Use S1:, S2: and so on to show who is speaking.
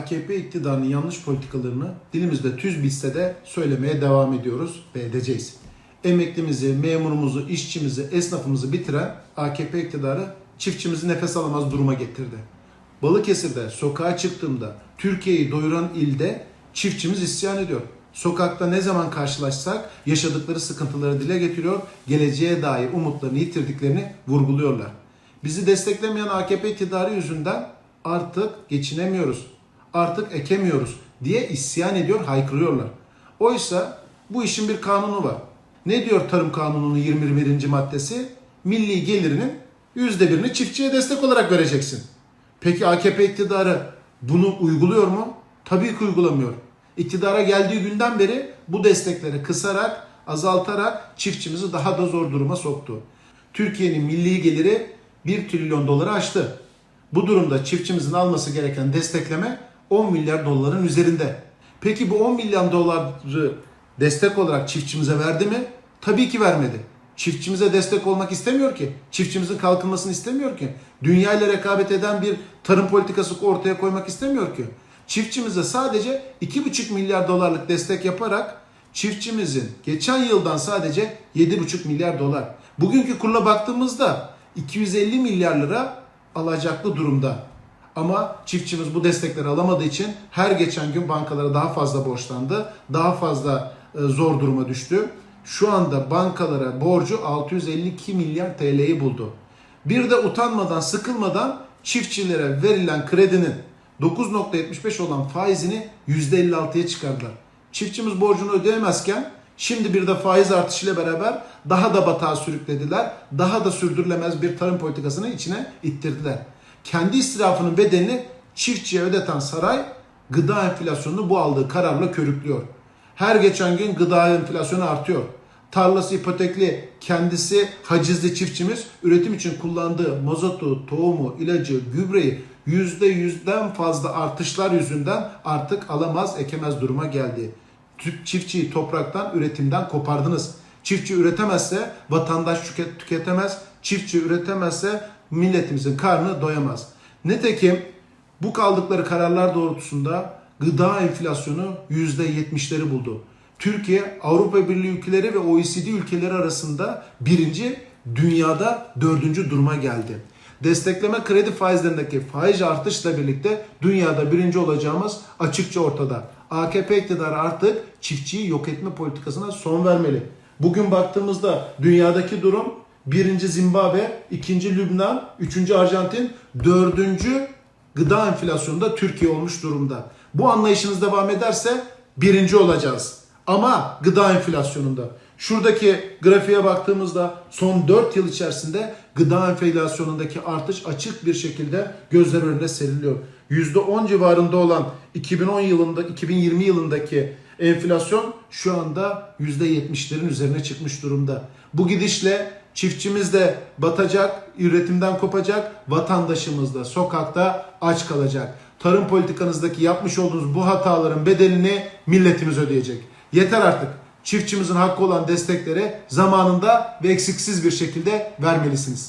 S1: AKP iktidarının yanlış politikalarını dilimizde tüz bitse de söylemeye devam ediyoruz ve edeceğiz. Emeklimizi, memurumuzu, işçimizi, esnafımızı bitiren AKP iktidarı çiftçimizi nefes alamaz duruma getirdi. Balıkesir'de sokağa çıktığımda Türkiye'yi doyuran ilde çiftçimiz isyan ediyor. Sokakta ne zaman karşılaşsak yaşadıkları sıkıntıları dile getiriyor, geleceğe dair umutlarını yitirdiklerini vurguluyorlar. Bizi desteklemeyen AKP iktidarı yüzünden artık geçinemiyoruz, artık ekemiyoruz diye isyan ediyor, haykırıyorlar. Oysa bu işin bir kanunu var. Ne diyor Tarım Kanunu'nun 21. maddesi? Milli gelirinin %1'ini çiftçiye destek olarak vereceksin. Peki AKP iktidarı bunu uyguluyor mu? Tabii ki uygulamıyor. İktidara geldiği günden beri bu destekleri kısarak, azaltarak çiftçimizi daha da zor duruma soktu. Türkiye'nin milli geliri 1 trilyon doları aştı. Bu durumda çiftçimizin alması gereken destekleme 10 milyar doların üzerinde. Peki bu 10 milyar doları destek olarak çiftçimize verdi mi? Tabii ki vermedi. Çiftçimize destek olmak istemiyor ki. Çiftçimizin kalkınmasını istemiyor ki. Dünya ile rekabet eden bir tarım politikası ortaya koymak istemiyor ki. Çiftçimize sadece 2,5 milyar dolarlık destek yaparak çiftçimizin geçen yıldan sadece 7,5 milyar dolar. Bugünkü kurla baktığımızda 250 milyar lira alacaklı durumda. Ama çiftçimiz bu destekleri alamadığı için her geçen gün bankalara daha fazla borçlandı. Daha fazla e, zor duruma düştü. Şu anda bankalara borcu 652 milyar TL'yi buldu. Bir de utanmadan, sıkılmadan çiftçilere verilen kredinin 9.75 olan faizini %56'ya çıkardılar. Çiftçimiz borcunu ödeyemezken şimdi bir de faiz artışıyla beraber daha da batağa sürüklediler. Daha da sürdürülemez bir tarım politikasını içine ittirdiler. Kendi israfının bedelini çiftçiye ödeten saray gıda enflasyonunu bu aldığı kararla körüklüyor. Her geçen gün gıda enflasyonu artıyor. Tarlası ipotekli, kendisi hacizli çiftçimiz üretim için kullandığı mazotu, tohumu, ilacı, gübreyi %100'den fazla artışlar yüzünden artık alamaz, ekemez duruma geldi. Çiftçiyi topraktan, üretimden kopardınız. Çiftçi üretemezse vatandaş tüket- tüketemez, çiftçi üretemezse milletimizin karnı doyamaz. Nitekim bu kaldıkları kararlar doğrultusunda gıda enflasyonu %70'leri buldu. Türkiye Avrupa Birliği ülkeleri ve OECD ülkeleri arasında birinci, dünyada dördüncü duruma geldi. Destekleme kredi faizlerindeki faiz artışla birlikte dünyada birinci olacağımız açıkça ortada. AKP iktidarı artık çiftçiyi yok etme politikasına son vermeli. Bugün baktığımızda dünyadaki durum birinci Zimbabwe, ikinci Lübnan, üçüncü Arjantin, dördüncü gıda enflasyonunda Türkiye olmuş durumda. Bu anlayışınız devam ederse birinci olacağız. Ama gıda enflasyonunda. Şuradaki grafiğe baktığımızda son 4 yıl içerisinde gıda enflasyonundaki artış açık bir şekilde gözler önüne seriliyor. %10 civarında olan 2010 yılında 2020 yılındaki enflasyon şu anda %70'lerin üzerine çıkmış durumda. Bu gidişle çiftçimiz de batacak, üretimden kopacak, vatandaşımız da sokakta aç kalacak. Tarım politikanızdaki yapmış olduğunuz bu hataların bedelini milletimiz ödeyecek. Yeter artık. Çiftçimizin hakkı olan destekleri zamanında ve eksiksiz bir şekilde vermelisiniz.